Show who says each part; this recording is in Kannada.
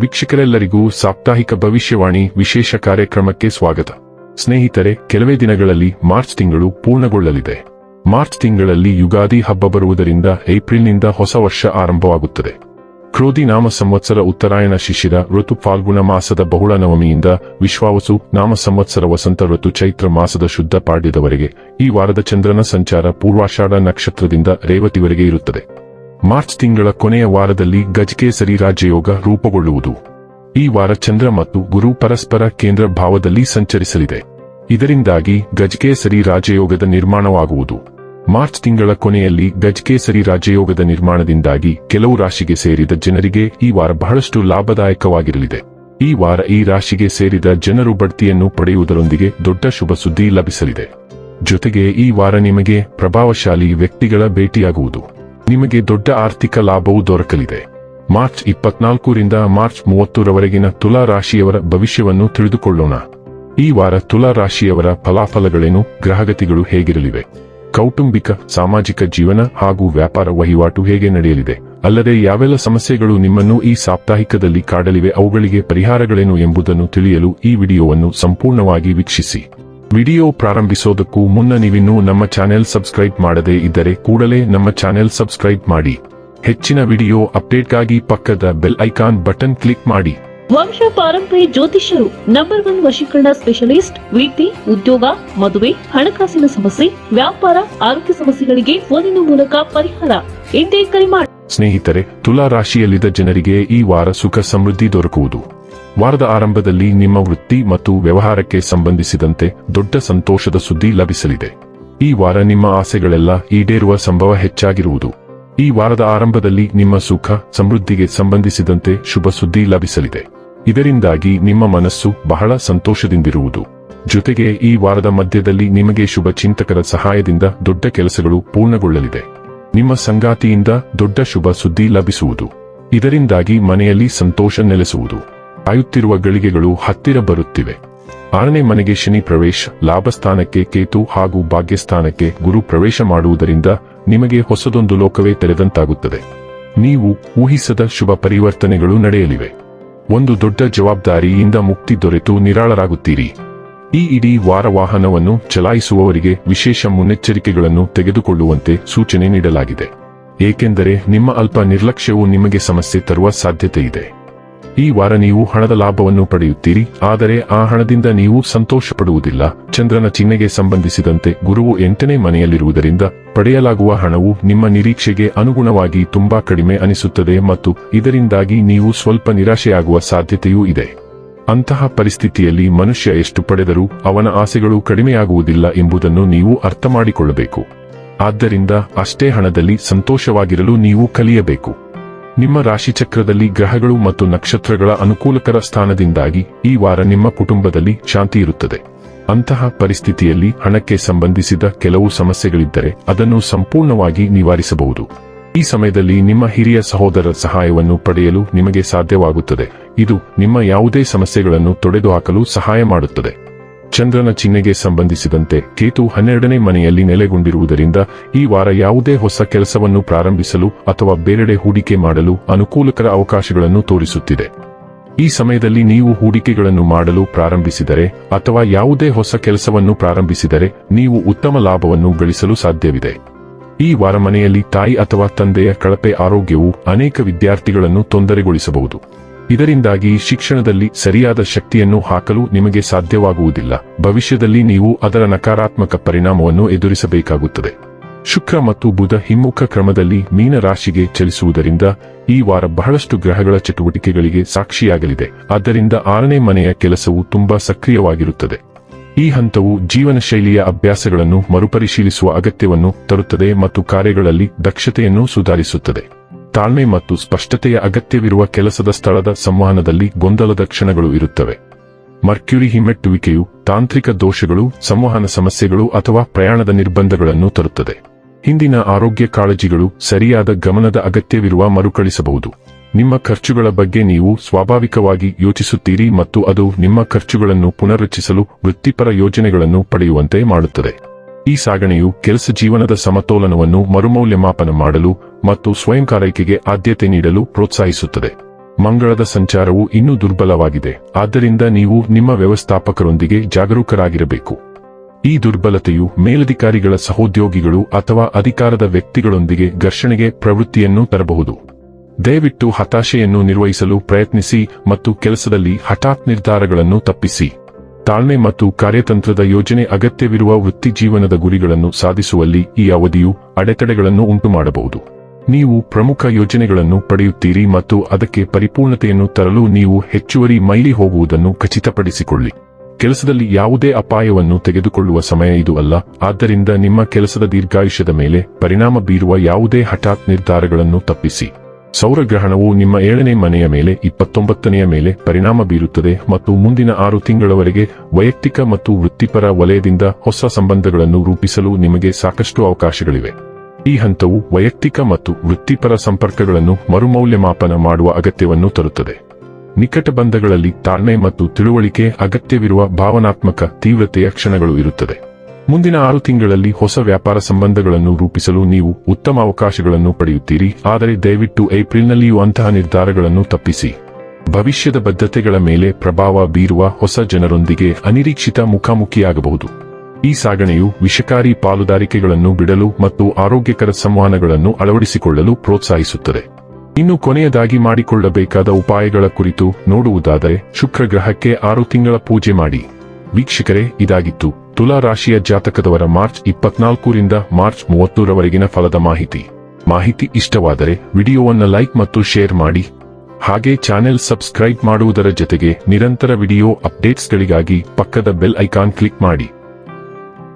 Speaker 1: ವೀಕ್ಷಕರೆಲ್ಲರಿಗೂ ಸಾಪ್ತಾಹಿಕ ಭವಿಷ್ಯವಾಣಿ ವಿಶೇಷ ಕಾರ್ಯಕ್ರಮಕ್ಕೆ ಸ್ವಾಗತ. ಸ್ನೇಹಿತರೆ, ಕೆಲವೇ ದಿನಗಳಲ್ಲಿ ಮಾರ್ಚ್ ತಿಂಗಳು ಪೂರ್ಣಗೊಳ್ಳಲಿದೆ. ಮಾರ್ಚ್ ತಿಂಗಳಲ್ಲಿ ಯುಗಾದಿ ಹಬ್ಬ ಬರುವುದರಿಂದ ಏಪ್ರಿಲ್ನಿಂದ ಹೊಸ ವರ್ಷ ಆರಂಭವಾಗುತ್ತದೆ. ಕ್ರೋಧಿ ನಾಮ ಸಂವತ್ಸರ ಉತ್ತರಾಯಣ ಶಿಶಿರ ಋತು ಫಾಲ್ಗುಣ ಮಾಸದ ಬಹುಳ ನವಮಿಯಿಂದ ವಿಶ್ವಾವಸು ನಾಮ ಸಂವತ್ಸರ ವಸಂತ ಋತು ಚೈತ್ರ ಮಾಸದ ಶುದ್ಧ ಪಾಡ್ಯದವರೆಗೆ ಈ ವಾರದ ಚಂದ್ರನ ಸಂಚಾರ ಪೂರ್ವಾಷಾಢ ನಕ್ಷತ್ರದಿಂದ ರೇವತಿವರೆಗೆ ಇರುತ್ತದೆ. ಮಾರ್ಚ್ ತಿಂಗಳ ಕೊನೆಯ ವಾರದಲ್ಲಿ ಗಜಕೇಸರಿ ರಾಜಯೋಗ ರೂಪುಗೊಳ್ಳುವುದು. ಈ ವಾರ ಚಂದ್ರ ಮತ್ತು ಗುರು ಪರಸ್ಪರ ಕೇಂದ್ರ ಭಾವದಲ್ಲಿ ಸಂಚರಿಸಲಿದೆ. ಇದರಿಂದಾಗಿ ಗಜಕೇಸರಿ ರಾಜಯೋಗದ ನಿರ್ಮಾಣವಾಗುವುದು. ಮಾರ್ಚ್ ತಿಂಗಳ ಕೊನೆಯಲ್ಲಿ ಗಜಕೇಸರಿ ರಾಜಯೋಗದ ನಿರ್ಮಾಣದಿಂದಾಗಿ ಕೆಲವು ರಾಶಿಗೆ ಸೇರಿದ ಜನರಿಗೆ ಈ ವಾರ ಬಹಳಷ್ಟು ಲಾಭದಾಯಕವಾಗಿರಲಿದೆ. ಈ ವಾರ ಈ ರಾಶಿಗೆ ಸೇರಿದ ಜನರು ಬಡ್ತಿಯನ್ನು ಪಡೆಯುವುದರೊಂದಿಗೆ ದೊಡ್ಡ ಶುಭ ಸುದ್ದಿ ಲಭಿಸಲಿದೆ. ಜೊತೆಗೆ ಈ ವಾರ ನಿಮಗೆ ಪ್ರಭಾವಶಾಲಿ ವ್ಯಕ್ತಿಗಳ ಭೇಟಿಯಾಗುವುದು. ನಿಮಗೆ ದೊಡ್ಡ ಆರ್ಥಿಕ ಲಾಭವು ದೊರಕಲಿದೆ. ಮಾರ್ಚ್ ಇಪ್ಪತ್ನಾಲ್ಕರಿಂದ ಮಾರ್ಚ್ ಮೂವತ್ತರವರೆಗಿನ ತುಲಾ ರಾಶಿಯವರ ಭವಿಷ್ಯವನ್ನು ತಿಳಿದುಕೊಳ್ಳೋಣ. ಈ ವಾರ ತುಲಾ ರಾಶಿಯವರ ಫಲಾಫಲಗಳೇನು, ಗ್ರಹಗತಿಗಳು ಹೇಗಿರಲಿವೆ? ಕೌಟುಂಬಿಕ, ಸಾಮಾಜಿಕ ಜೀವನ ಹಾಗೂ ವ್ಯಾಪಾರ ವಹಿವಾಟು ಹೇಗೆ ನಡೆಯಲಿದೆ? ಅಲ್ಲದೆ ಯಾವೆಲ್ಲ ಸಮಸ್ಯೆಗಳು ನಿಮ್ಮನ್ನು ಈ ಸಾಪ್ತಾಹಿಕದಲ್ಲಿ ಕಾಡಲಿವೆ, ಅವುಗಳಿಗೆ ಪರಿಹಾರಗಳೇನು ಎಂಬುದನ್ನು ತಿಳಿಯಲು ಈ ವಿಡಿಯೋವನ್ನು ಸಂಪೂರ್ಣವಾಗಿ ವೀಕ್ಷಿಸಿ. ವಿಡಿಯೋ ಪ್ರಾರಂಭಿಸೋದಕ್ಕೂ ಮುನ್ನ ನೀವಿನ್ನೂ ನಮ್ಮ ಚಾನೆಲ್ ಸಬ್ಸ್ಕ್ರೈಬ್ ಮಾಡದೇ ಇದ್ದರೆ ಕೂಡಲೇ ನಮ್ಮ ಚಾನೆಲ್ ಸಬ್ಸ್ಕ್ರೈಬ್ ಮಾಡಿ. ಹೆಚ್ಚಿನ ವಿಡಿಯೋ ಅಪ್ಡೇಟ್ಗಾಗಿ ಪಕ್ಕದ ಬೆಲ್ ಐಕಾನ್ ಬಟನ್ ಕ್ಲಿಕ್ ಮಾಡಿ.
Speaker 2: ವಂಶ ಪಾರಂಪರಿ ಜ್ಯೋತಿಷ್ಯರು ನಂಬರ್ ಒನ್ ವಶೀಕರಣ ಸ್ಪೆಷಲಿಸ್ಟ್ ವೀಟಿ ಉದ್ಯೋಗ ಮದುವೆ ಹಣಕಾಸಿನ ಸಮಸ್ಯೆ ವ್ಯಾಪಾರ ಆರೋಗ್ಯ ಸಮಸ್ಯೆಗಳಿಗೆ ಫೋನಿನ ಮೂಲಕ ಪರಿಹಾರ ಎಂದೇ ಕರೆ ಮಾಡಿ
Speaker 1: ಸ್ನೇಹಿತರೆ ತುಲಾ ರಾಶಿಯಲ್ಲಿದ್ದ ಜನರಿಗೆ ಈ ವಾರ ಸುಖ ಸಮೃದ್ಧಿ ದೊರಕುವುದು. ವಾರದ ಆರಂಭದಲ್ಲಿ ನಿಮ್ಮ ವೃತ್ತಿ ಮತ್ತು ವ್ಯವಹಾರಕ್ಕೆ ಸಂಬಂಧಿಸಿದಂತೆ ದೊಡ್ಡ ಸಂತೋಷದ ಸುದ್ದಿ ಲಭಿಸಲಿದೆ. ಈ ವಾರ ನಿಮ್ಮ ಆಸೆಗಳೆಲ್ಲ ಈಡೇರುವ ಸಂಭವ ಹೆಚ್ಚಾಗಿರುವುದು. ಈ ವಾರದ ಆರಂಭದಲ್ಲಿ ನಿಮ್ಮ ಸುಖ, ಸಮೃದ್ಧಿಗೆ ಸಂಬಂಧಿಸಿದಂತೆ ಶುಭ ಸುದ್ದಿ ಲಭಿಸಲಿದೆ. ಇದರಿಂದಾಗಿ ನಿಮ್ಮ ಮನಸ್ಸು ಬಹಳ ಸಂತೋಷದಿಂದಿರುವುದು. ಜೊತೆಗೆ ಈ ವಾರದ ಮಧ್ಯದಲ್ಲಿ ನಿಮಗೆ ಶುಭ ಚಿಂತಕರ ಸಹಾಯದಿಂದ ದೊಡ್ಡ ಕೆಲಸಗಳು ಪೂರ್ಣಗೊಳ್ಳಲಿದೆ. ನಿಮ್ಮ ಸಂಗಾತಿಯಿಂದ ದೊಡ್ಡ ಶುಭ ಸುದ್ದಿ ಲಭಿಸುವುದು. ಇದರಿಂದಾಗಿ ಮನೆಯಲ್ಲಿ ಸಂತೋಷ ನೆಲೆಸುವುದು. ಕಾಯುತ್ತಿರುವ ಗಳಿಗೆಗಳು ಹತ್ತಿರ ಬರುತ್ತಿವೆ. ಆರನೇ ಮನೆಗೆ ಶನಿ ಪ್ರವೇಶ, ಲಾಭಸ್ಥಾನಕ್ಕೆ ಕೇತು ಹಾಗೂ ಭಾಗ್ಯಸ್ಥಾನಕ್ಕೆ ಗುರು ಪ್ರವೇಶ ಮಾಡುವುದರಿಂದ ನಿಮಗೆ ಹೊಸದೊಂದು ಲೋಕವೇ ತೆರೆದಂತಾಗುತ್ತದೆ. ನೀವು ಊಹಿಸದ ಶುಭ ಪರಿವರ್ತನೆಗಳು ನಡೆಯಲಿವೆ. ಒಂದು ದೊಡ್ಡ ಜವಾಬ್ದಾರಿಯಿಂದ ಮುಕ್ತಿ ದೊರೆತು ನಿರಾಳರಾಗುತ್ತೀರಿ. ಈ ಇಡೀ ವಾರ ವಾಹನವನ್ನು ಚಲಾಯಿಸುವವರಿಗೆ ವಿಶೇಷ ಮುನ್ನೆಚ್ಚರಿಕೆಗಳನ್ನು ತೆಗೆದುಕೊಳ್ಳುವಂತೆ ಸೂಚನೆ ನೀಡಲಾಗಿದೆ. ಏಕೆಂದರೆ ನಿಮ್ಮ ಅಲ್ಪ ನಿರ್ಲಕ್ಷ್ಯವು ನಿಮಗೆ ಸಮಸ್ಯೆ ತರುವ ಸಾಧ್ಯತೆ ಇದೆ ಈ ವಾರ ನೀವು ಹಣದ ಲಾಭವನ್ನು ಪಡೆಯುತ್ತೀರಿ, ಆದರೆ ಆ ಹಣದಿಂದ ನೀವು ಸಂತೋಷ ಪಡುವುದಿಲ್ಲ ಚಂದ್ರನ ಚಿಹ್ನೆಗೆ ಸಂಬಂಧಿಸಿದಂತೆ ಗುರುವು ಎಂಟನೇ ಮನೆಯಲ್ಲಿರುವುದರಿಂದ ಪಡೆಯಲಾಗುವ ಹಣವು ನಿಮ್ಮ ನಿರೀಕ್ಷೆಗೆ ಅನುಗುಣವಾಗಿ ತುಂಬಾ ಕಡಿಮೆ ಅನಿಸುತ್ತದೆ ಮತ್ತು ಇದರಿಂದಾಗಿ ನೀವು ಸ್ವಲ್ಪ ನಿರಾಶೆಯಾಗುವ ಸಾಧ್ಯತೆಯೂ ಇದೆ. ಅಂತಹ ಪರಿಸ್ಥಿತಿಯಲ್ಲಿ ಮನುಷ್ಯ ಎಷ್ಟು ಪಡೆದರೂ ಅವನ ಆಸೆಗಳು ಕಡಿಮೆಯಾಗುವುದಿಲ್ಲ ಎಂಬುದನ್ನು ನೀವು ಅರ್ಥ ಮಾಡಿಕೊಳ್ಳಬೇಕು ಆದ್ದರಿಂದ ಅಷ್ಟೇ ಹಣದಲ್ಲಿ ಸಂತೋಷವಾಗಿರಲು ನೀವು ಕಲಿಯಬೇಕು. ನಿಮ್ಮ ರಾಶಿಚಕ್ರದಲ್ಲಿ ಗ್ರಹಗಳು ಮತ್ತು ನಕ್ಷತ್ರಗಳ ಅನುಕೂಲಕರ ಸ್ಥಾನದಿಂದಾಗಿ ಈ ವಾರ ನಿಮ್ಮ ಕುಟುಂಬದಲ್ಲಿ ಶಾಂತಿ ಇರುತ್ತದೆ. ಅಂತಹ ಪರಿಸ್ಥಿತಿಯಲ್ಲಿ ಹಣಕ್ಕೆ ಸಂಬಂಧಿಸಿದ ಕೆಲವು ಸಮಸ್ಯೆಗಳಿದ್ದರೆ ಅದನ್ನು ಸಂಪೂರ್ಣವಾಗಿ ನಿವಾರಿಸಬಹುದು. ಈ ಸಮಯದಲ್ಲಿ ನಿಮ್ಮ ಹಿರಿಯ ಸಹೋದರರ ಸಹಾಯವನ್ನು ಪಡೆಯಲು ನಿಮಗೆ ಸಾಧ್ಯವಾಗುತ್ತದೆ. ಇದು ನಿಮ್ಮ ಯಾವುದೇ ಸಮಸ್ಯೆಗಳನ್ನು ತೊಡೆದುಹಾಕಲು ಸಹಾಯ ಮಾಡುತ್ತದೆ. ಚಂದ್ರನ ಚಿಹ್ನೆಗೆ ಸಂಬಂಧಿಸಿದಂತೆ ಕೇತು ಹನ್ನೆರಡನೇ ಮನೆಯಲ್ಲಿ ನೆಲೆಗೊಂಡಿರುವುದರಿಂದ ಈ ವಾರ ಯಾವುದೇ ಹೊಸ ಕೆಲಸವನ್ನು ಪ್ರಾರಂಭಿಸಲು ಅಥವಾ ಬೇರೆಡೆ ಹೂಡಿಕೆ ಮಾಡಲು ಅನುಕೂಲಕರ ಅವಕಾಶಗಳನ್ನು ತೋರಿಸುತ್ತಿದೆ. ಈ ಸಮಯದಲ್ಲಿ ನೀವು ಹೂಡಿಕೆಗಳನ್ನು ಮಾಡಲು ಪ್ರಾರಂಭಿಸಿದರೆ ಅಥವಾ ಯಾವುದೇ ಹೊಸ ಕೆಲಸವನ್ನು ಪ್ರಾರಂಭಿಸಿದರೆ ನೀವು ಉತ್ತಮ ಲಾಭವನ್ನು ಗಳಿಸಲು ಸಾಧ್ಯವಿದೆ. ಈ ವಾರ ಮನೆಯಲ್ಲಿ ತಾಯಿ ಅಥವಾ ತಂದೆಯ ಕಳಪೆ ಆರೋಗ್ಯವು ಅನೇಕ ವಿದ್ಯಾರ್ಥಿಗಳನ್ನು ತೊಂದರೆಗೊಳಿಸಬಹುದು. ಇದರಿಂದಾಗಿ ಶಿಕ್ಷಣದಲ್ಲಿ ಸರಿಯಾದ ಶಕ್ತಿಯನ್ನು ಹಾಕಲು ನಿಮಗೆ ಸಾಧ್ಯವಾಗುವುದಿಲ್ಲ. ಭವಿಷ್ಯದಲ್ಲಿ ನೀವು ಅದರ ನಕಾರಾತ್ಮಕ ಪರಿಣಾಮವನ್ನು ಎದುರಿಸಬೇಕಾಗುತ್ತದೆ. ಶುಕ್ರ ಮತ್ತು ಬುಧ ಹಿಮ್ಮುಖ ಕ್ರಮದಲ್ಲಿ ಮೀನ ರಾಶಿಗೆ ಚಲಿಸುವುದರಿಂದ ಈ ವಾರ ಬಹಳಷ್ಟು ಗ್ರಹಗಳ ಚಟುವಟಿಕೆಗಳಿಗೆ ಸಾಕ್ಷಿಯಾಗಲಿದೆ. ಆದ್ದರಿಂದ ಆರನೇ ಮನೆಯ ಕೆಲಸವು ತುಂಬಾ ಸಕ್ರಿಯವಾಗಿರುತ್ತದೆ. ಈ ಹಂತವು ಜೀವನ ಶೈಲಿಯ ಅಭ್ಯಾಸಗಳನ್ನು ಮರುಪರಿಶೀಲಿಸುವ ಅಗತ್ಯವನ್ನು ತರುತ್ತದೆ ಮತ್ತು ಕಾರ್ಯಗಳಲ್ಲಿ ದಕ್ಷತೆಯನ್ನು ಸುಧಾರಿಸುತ್ತದೆ. ತಾಳ್ಮೆ ಮತ್ತು ಸ್ಪಷ್ಟತೆಯ ಅಗತ್ಯವಿರುವ ಕೆಲಸದ ಸ್ಥಳದ ಸಂವಹನದಲ್ಲಿ ಗೊಂದಲದ ಕ್ಷಣಗಳು ಇರುತ್ತವೆ. ಮರ್ಕ್ಯುರಿ ಹಿಮ್ಮೆಟ್ಟುವಿಕೆಯು ತಾಂತ್ರಿಕ ದೋಷಗಳು, ಸಂವಹನ ಸಮಸ್ಯೆಗಳು ಅಥವಾ ಪ್ರಯಾಣದ ನಿರ್ಬಂಧಗಳನ್ನು ತರುತ್ತದೆ. ಹಿಂದಿನ ಆರೋಗ್ಯ ಕಾಳಜಿಗಳು ಸರಿಯಾದ ಗಮನದ ಅಗತ್ಯವಿರುವ ಮರುಕಳಿಸಬಹುದು. ನಿಮ್ಮ ಖರ್ಚುಗಳ ಬಗ್ಗೆ ನೀವು ಸ್ವಾಭಾವಿಕವಾಗಿ ಯೋಚಿಸುತ್ತೀರಿ ಮತ್ತು ಅದು ನಿಮ್ಮ ಖರ್ಚುಗಳನ್ನು ಪುನರ್ರಚಿಸಲು ವೃತ್ತಿಪರ ಯೋಜನೆಗಳನ್ನು ಪಡೆಯುವಂತೆ ಮಾಡುತ್ತದೆ. ಈ ಸಾಗಣೆಯು ಕೆಲಸ ಜೀವನದ ಸಮತೋಲನವನ್ನು ಮರುಮೌಲ್ಯಮಾಪನ ಮಾಡಲು ಮತ್ತು ಸ್ವಯಂ ಕಾರೈಕೆಗೆ ಆದ್ಯತೆ ನೀಡಲು ಪ್ರೋತ್ಸಾಹಿಸುತ್ತದೆ. ಮಂಗಳದ ಸಂಚಾರವು ಇನ್ನೂ ದುರ್ಬಲವಾಗಿದೆ. ಆದ್ದರಿಂದ ನೀವು ನಿಮ್ಮ ವ್ಯವಸ್ಥಾಪಕರೊಂದಿಗೆ ಜಾಗರೂಕರಾಗಿರಬೇಕು. ಈ ದುರ್ಬಲತೆಯು ಮೇಲಧಿಕಾರಿಗಳ ಸಹೋದ್ಯೋಗಿಗಳು ಅಥವಾ ಅಧಿಕಾರದ ವ್ಯಕ್ತಿಗಳೊಂದಿಗೆ ಘರ್ಷಣೆಗೆ ಪ್ರವೃತ್ತಿಯನ್ನು ತರಬಹುದು. ದಯವಿಟ್ಟು ಹತಾಶೆಯನ್ನು ನಿರ್ವಹಿಸಲು ಪ್ರಯತ್ನಿಸಿ ಮತ್ತು ಕೆಲಸದಲ್ಲಿ ಹಠಾತ್ ನಿರ್ಧಾರಗಳನ್ನು ತಪ್ಪಿಸಿ. ತಾಳ್ಮೆ ಮತ್ತು ಕಾರ್ಯತಂತ್ರದ ಯೋಜನೆ ಅಗತ್ಯವಿರುವ ವೃತ್ತಿಜೀವನದ ಗುರಿಗಳನ್ನು ಸಾಧಿಸುವಲ್ಲಿ ಈ ಅವಧಿಯು ಅಡೆತಡೆಗಳನ್ನು ಉಂಟುಮಾಡಬಹುದು. ನೀವು ಪ್ರಮುಖ ಯೋಜನೆಗಳನ್ನು ಪಡೆಯುತ್ತೀರಿ ಮತ್ತು ಅದಕ್ಕೆ ಪರಿಪೂರ್ಣತೆಯನ್ನು ತರಲು ನೀವು ಹೆಚ್ಚುವರಿ ಮೈಲಿ ಹೋಗುವುದನ್ನು ಖಚಿತಪಡಿಸಿಕೊಳ್ಳಿ. ಕೆಲಸದಲ್ಲಿ ಯಾವುದೇ ಅಪಾಯವನ್ನು ತೆಗೆದುಕೊಳ್ಳುವ ಸಮಯ ಇದು ಅಲ್ಲ, ಆದ್ದರಿಂದ ನಿಮ್ಮ ಕೆಲಸದ ದೀರ್ಘಾಯುಷ್ಯದ ಮೇಲೆ ಪರಿಣಾಮ ಬೀರುವ ಯಾವುದೇ ಹಠಾತ್ ನಿರ್ಧಾರಗಳನ್ನು ತಪ್ಪಿಸಿ. ಸೌರಗ್ರಹಣವು ನಿಮ್ಮ ಏಳನೇ ಮನೆಯ ಮೇಲೆ, ಇಪ್ಪತ್ತೊಂಬತ್ತನೆಯ ಮೇಲೆ ಪರಿಣಾಮ ಬೀರುತ್ತದೆ ಮತ್ತು ಮುಂದಿನ ಆರು ತಿಂಗಳವರೆಗೆ ವೈಯಕ್ತಿಕ ಮತ್ತು ವೃತ್ತಿಪರ ವಲಯದಿಂದ ಹೊಸ ಸಂಬಂಧಗಳನ್ನು ರೂಪಿಸಲು ನಿಮಗೆ ಸಾಕಷ್ಟು ಅವಕಾಶಗಳಿವೆ. ಈ ಹಂತವು ವೈಯಕ್ತಿಕ ಮತ್ತು ವೃತ್ತಿಪರ ಸಂಪರ್ಕಗಳನ್ನು ಮರುಮೌಲ್ಯಮಾಪನ ಮಾಡುವ ಅಗತ್ಯವನ್ನು ತರುತ್ತದೆ. ನಿಕಟ ಬಂಧಗಳಲ್ಲಿ ತಾಳ್ಮೆ ಮತ್ತು ತಿಳುವಳಿಕೆ ಅಗತ್ಯವಿರುವ ಭಾವನಾತ್ಮಕ ತೀವ್ರತೆಯ ಕ್ಷಣಗಳು ಇರುತ್ತದೆ. ಮುಂದಿನ ಆರು ತಿಂಗಳಲ್ಲಿ ಹೊಸ ವ್ಯಾಪಾರ ಸಂಬಂಧಗಳನ್ನು ರೂಪಿಸಲು ನೀವು ಉತ್ತಮ ಅವಕಾಶಗಳನ್ನು ಪಡೆಯುತ್ತೀರಿ. ಆದರೆ ದಯವಿಟ್ಟು ಏಪ್ರಿಲ್ನಲ್ಲಿಯೂ ಅಂತಹ ನಿರ್ಧಾರಗಳನ್ನು ತಪ್ಪಿಸಿ. ಭವಿಷ್ಯದ ಬದ್ಧತೆಗಳ ಮೇಲೆ ಪ್ರಭಾವ ಬೀರುವ ಹೊಸ ಜನರೊಂದಿಗೆ ಅನಿರೀಕ್ಷಿತ ಮುಖಾಮುಖಿಯಾಗಬಹುದು. ಈ ಸಾಗಣೆಯು ವಿಷಕಾರಿ ಪಾಲುದಾರಿಕೆಗಳನ್ನು ಬಿಡಲು ಮತ್ತು ಆರೋಗ್ಯಕರ ಸಂವಹನಗಳನ್ನು ಅಳವಡಿಸಿಕೊಳ್ಳಲು ಪ್ರೋತ್ಸಾಹಿಸುತ್ತದೆ. ಇನ್ನು ಕೊನೆಯದಾಗಿ ಮಾಡಿಕೊಳ್ಳಬೇಕಾದ ಉಪಾಯಗಳ ಕುರಿತು ನೋಡುವುದಾದರೆ ಶುಕ್ರ ಗ್ರಹಕ್ಕೆ ಆರು ತಿಂಗಳ ಪೂಜೆ ಮಾಡಿ. ವೀಕ್ಷಕರೇ, ಇದಾಗಿತ್ತು. ತುಲಾ ರಾಶಿಯ ಜಾತಕದವರ ಮಾರ್ಚ್ ಇಪ್ಪತ್ನಾಲ್ಕರಿಂದ ಮಾರ್ಚ್ ಮೂವತ್ತೂರವರೆಗಿನ ಫಲದ ಮಾಹಿತಿ. ಮಾಹಿತಿ ಇಷ್ಟವಾದರೆ ವಿಡಿಯೋವನ್ನು ಲೈಕ್ ಮತ್ತು ಶೇರ್ ಮಾಡಿ. ಹಾಗೆ ಚಾನೆಲ್ ಸಬ್ಸ್ಕ್ರೈಬ್ ಮಾಡುವುದರ ಜೊತೆಗೆ ನಿರಂತರ ವಿಡಿಯೋ ಅಪ್ಡೇಟ್ಸ್ಗಳಿಗಾಗಿ ಪಕ್ಕದ ಬೆಲ್ ಐಕಾನ್ ಕ್ಲಿಕ್ ಮಾಡಿ.